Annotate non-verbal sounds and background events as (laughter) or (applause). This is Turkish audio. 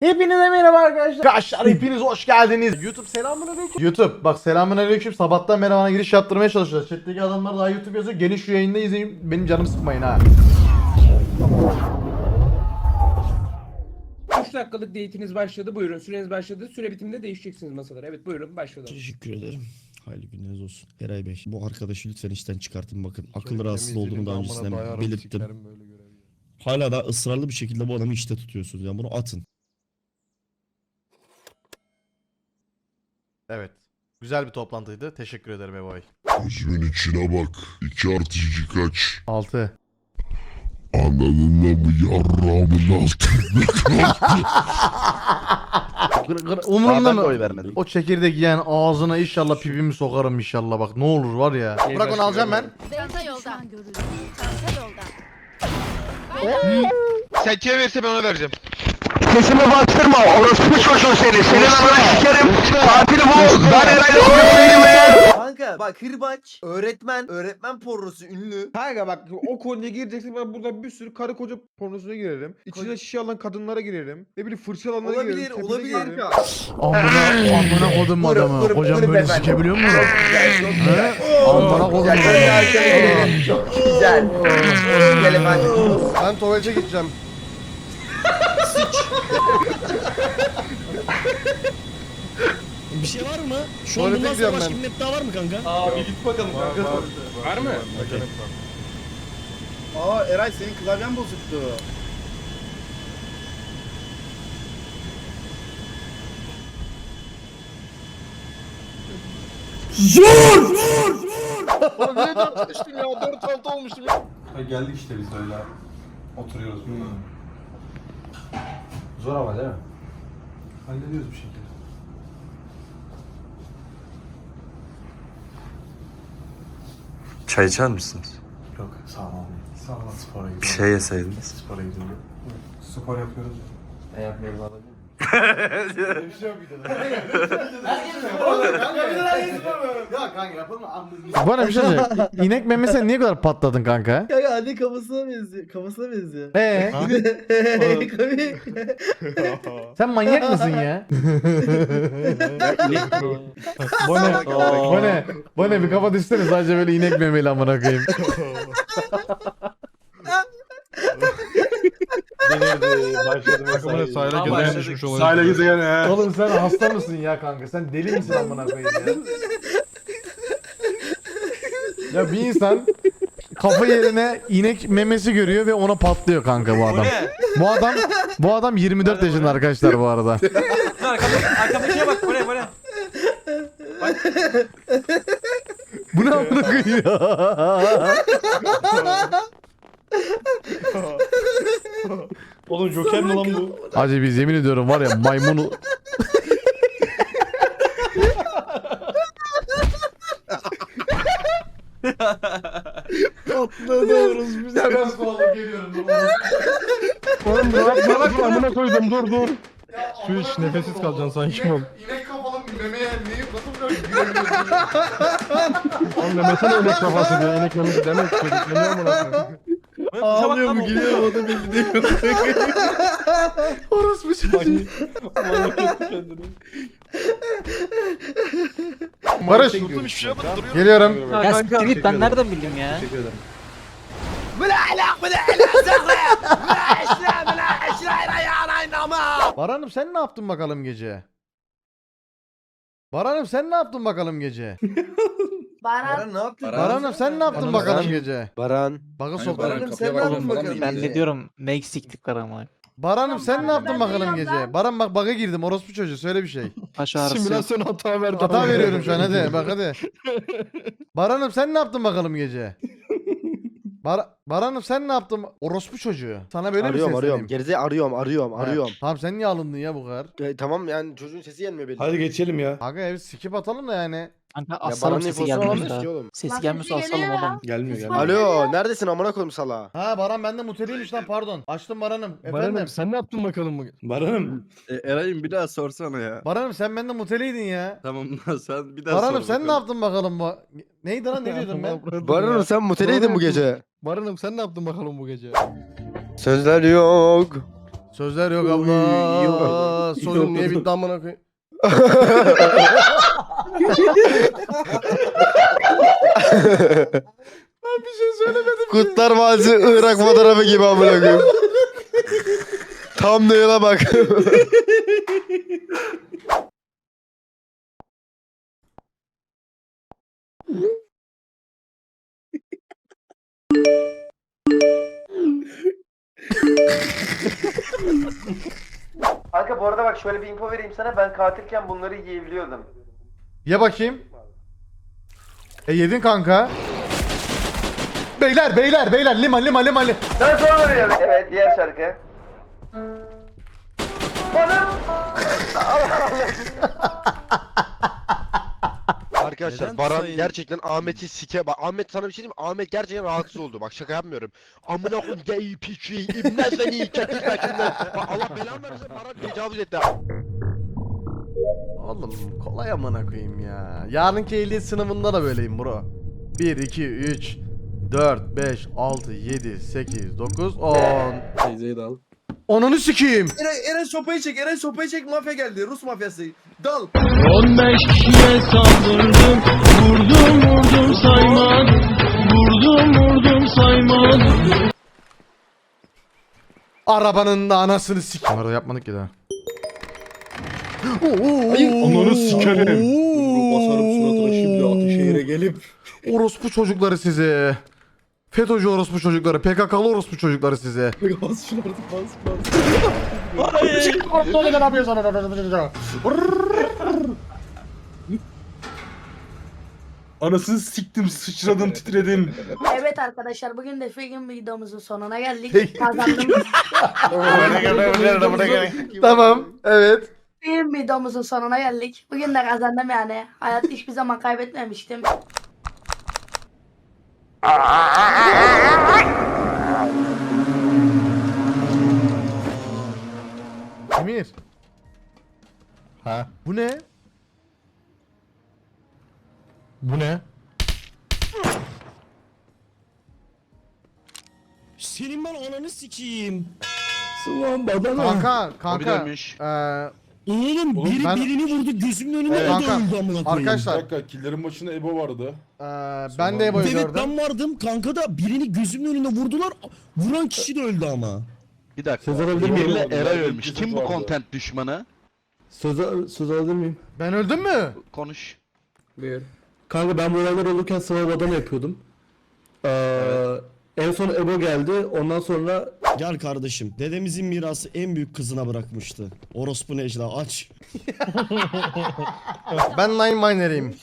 Hepinize merhaba arkadaşlar. Arkadaşlar hepiniz hoş geldiniz. YouTube selamünaleyküm. YouTube bak selamünaleyküm. Sabahtan beri bana giriş yaptırmaya çalışıyorlar. Chat'teki adamlar daha YouTube yazıyor. Gelin şu yayında izleyin. Benim canımı sıkmayın ha. 3 dakikalık date'iniz başladı. Buyurun süreniz başladı. Süre bitiminde değişeceksiniz masaları. Evet buyurun başladı. Teşekkür ederim. Hayırlı günleriniz olsun. Eray Bey bu arkadaşı lütfen işten çıkartın bakın. Akıl rahatsız olduğunu daha öncesinden belirttim. Hala da ısrarlı bir şekilde bu adamı işte tutuyorsunuz. Yani bunu atın. Evet. Güzel bir toplantıydı. Teşekkür ederim Evoy. Gözümün içine bak. İki artı iki kaç? 6. Anladın mı yarrağımın altında Umurumda mı? O çekirdek yiyen ağzına inşallah pipimi sokarım inşallah bak ne olur var ya. Bırak onu alacağım ben. Çanta yolda. Çanta yolda. Sen kime verirse ben ona vereceğim. Sesimi bastırma orospu çocuğu seni. Senin ananı sikerim. Tatili Ben. Kanka bak hırbaç, öğretmen, öğretmen pornosu ünlü. Kanka bak o konuya gireceksin ben burada bir sürü karı koca pornosuna girerim. İçine şişe alan kadınlara girerim. Ne bileyim fırça alanlara Olabilir, girerim. tepede olabilir. girerim. Amına amına kodum Vurun, adamı. vurun, Hocam vurun böyle beyefendi. sikebiliyor mu? Güzel, çok güzel. Amına kodum Güzel, adamı. Çok güzel. Güzel efendim. Ben tuvalete gideceğim. Bir şey var mı? Şu an Tuvalete bundan sonra gidiyorum başka ben. bir map daha var mı kanka? Var mı? Aa Eray senin klavyen bozuktu. Oğlum niye dört düştüm ya? Dört altı olmuştum ya. geldik işte biz böyle oturuyoruz burada. Zor ama değil mi? Hallediyoruz bir şekilde. Çay içer misiniz? Yok sağ ol abi. Sağ ol spora gidiyorum. Bir şey yeseydiniz. Spora gidiyorum. Spor yapıyoruz. Ne alabilir miyim? Ya kanka yapılma. Bana bir şey söyle. İnek memesi niye kadar patladın kanka? Kanka anne kafasına benziyor. Kafasına benziyor. Ee, Komik. sen manyak mısın ya? bu ne? Bu ne? Bu ne? Bir kafa düşsene sadece böyle inek memeli amına koyayım. (laughs) Sahile gezeyen Sahile gezeyen he. Oğlum sen hasta mısın ya kanka? Sen deli misin amına koyayım ya? Ya bir insan kafa yerine inek memesi görüyor ve ona patlıyor kanka bu adam. Bu adam bu adam 24 yaşında arkadaşlar bu arada. Arkamdakine bak buraya buraya. Bu ne amına koyayım ya? (laughs) Oğlum Joker mi lan bu? Hacı biz yemin ediyorum var ya maymunu Atlanıyoruz biz. Hemen kovalıp geliyorum. Oğlum rahat rahat amına koydum dur dur. Su iç nefessiz kalacaksın sanki oğlum. İnek kafalı memeye neyi nasıl böyle gülebiliyorsun? Oğlum demesene inek kafası diye inek memesi demek çocuk ne amına koyayım. Ağlıyorum gülüyorum o da beni diyor. (laughs) Orospu çocuğu. Barış Hiçbir şey yapmadım duruyor. geliyorum. Ya siktir git ben nereden bileyim ya? Baranım sen ne yaptın bakalım gece? Baranım sen ne yaptın bakalım gece? Baran. Baran ne yaptın? Baranım sen ne yaptın Baran bakalım gece? Baran. Baka soktum. Baranım sen ne yaptın bakalım? Ben gece? ne diyorum ne eksiklik var ama. Baranım sen ne Baran, yaptın ben bakalım gece? lan. Baran bak baka girdim orospu çocuğu söyle bir şey. Baş ağrısı. Simülasyon hata verdi. Hata veriyorum şu an hadi bak hadi. (laughs) Baranım sen ne yaptın bakalım gece? Bar Baranım sen ne yaptın? Orospu çocuğu. Sana böyle mi arıyorum sesleneyim? arıyorum. Gerize arıyorum arıyorum arıyorum. Tamam sen niye alındın ya bu kadar? E, tamam yani çocuğun sesi gelmiyor belli. Hadi geçelim ya. Kanka ev skip atalım da yani. Kanka Ya asalım sesi infosu gelmiyor da. ki oğlum. Sesi Lan gelmiyorsa sesi asalım geliyor ya. oğlum. Gelmiyor gelmiyor. Alo neredesin amına koyayım sala? Ha Baran bende muteliymiş lan pardon. Açtım Baran'ım. Efendim. Baranım sen ne yaptın bakalım bugün? Baranım. Eray'ım bir daha sorsana ya. Baran'ım sen bende muteliydin ya. Tamam (laughs) sen bir daha Baran'ım sen ne yaptın bakalım bu? Neydi lan ne diyordum ben? (laughs) Baran'ım sen muteleydin bu gece. Baranım sen ne yaptın bakalım bu gece? Sözler yok. Sözler yok Oy, abla. yok. Soyun niye Yok. bitti amına koyayım? (laughs) ben bir şey söylemedim. Kurtlar Vadisi Irak fotoğrafı gibi amına koyayım. Tam neyine bak. Kanka bu arada bak şöyle bir info vereyim sana. Ben katilken bunları yiyebiliyordum. Ye bakayım. E yedin kanka. Beyler beyler beyler liman liman liman liman. Ben sonra veriyorum. Evet diğer şarkı. (laughs) Arkadaşlar Neden Baran sayın- gerçekten Ahmet'i sike... Bak Ahmet sana bir şey diyeyim mi? Ahmet gerçekten rahatsız oldu. Bak şaka yapmıyorum. Amına koyayım gay piçi ibne seni çekil başımdan. Bak Allah belanı versin Baran tecavüz etti. Oğlum kolay amına koyayım ya. Yarınki ehliyet sınavında da böyleyim bro. 1 2 3 4 5 6 7 8 9 10 Teyzeyi de al. Onunu sikeyim. Eren, Eren sopayı çek. Eren sopayı çek. Mafya geldi. Rus mafyası. Dal. 15 kişiye saldırdım. Vurdum vurdum saymadım. Vurdum vurdum saymadım. Arabanın da anasını sik. Bunları da yapmadık ki daha. Onları sikerim. Basarım suratına şimdi Ateşehir'e gelip. Orospu çocukları sizi. FETÖ'cü orospu çocukları, PKK'lı orospu çocukları size. (laughs) Bas şunu artık bas bas. Anasını siktim sıçradım titredim. Evet arkadaşlar bugün de film videomuzun sonuna geldik. Kazandım. (laughs) tamam, evet. Film videomuzun sonuna geldik. Bugün de kazandım yani. Hayatta hiçbir zaman kaybetmemiştim. Emir. Ha? Bu ne? Bu ne? Senin ben ananı sikeyim. Ulan badana. Kanka, O bir kanka. Eee Oğlum, Oğlum biri ben- birini vurdu gözümün önünde Evet, o da kanka, öldü amına koyayım. arkadaşlar. dakika killerin başında Ebo vardı. eee ben de Ebo'yu Evet gördüm. ben vardım kanka da birini gözümün önünde vurdular. Vuran kişi de öldü ama. Bir dakika. Söz alabilir miyim? Emir'le Eray ölmüş. bir Kim bu content düşmanı? Söz, söz alabilir miyim? Ben öldüm mü? Konuş. Buyur. Kanka ben bu olaylar olurken sınav adam yapıyordum. Ee, En son Ebo geldi. Ondan sonra Gel kardeşim. Dedemizin mirası en büyük kızına bırakmıştı. Orospu Necla aç. Ben Nine Miner'ıyım.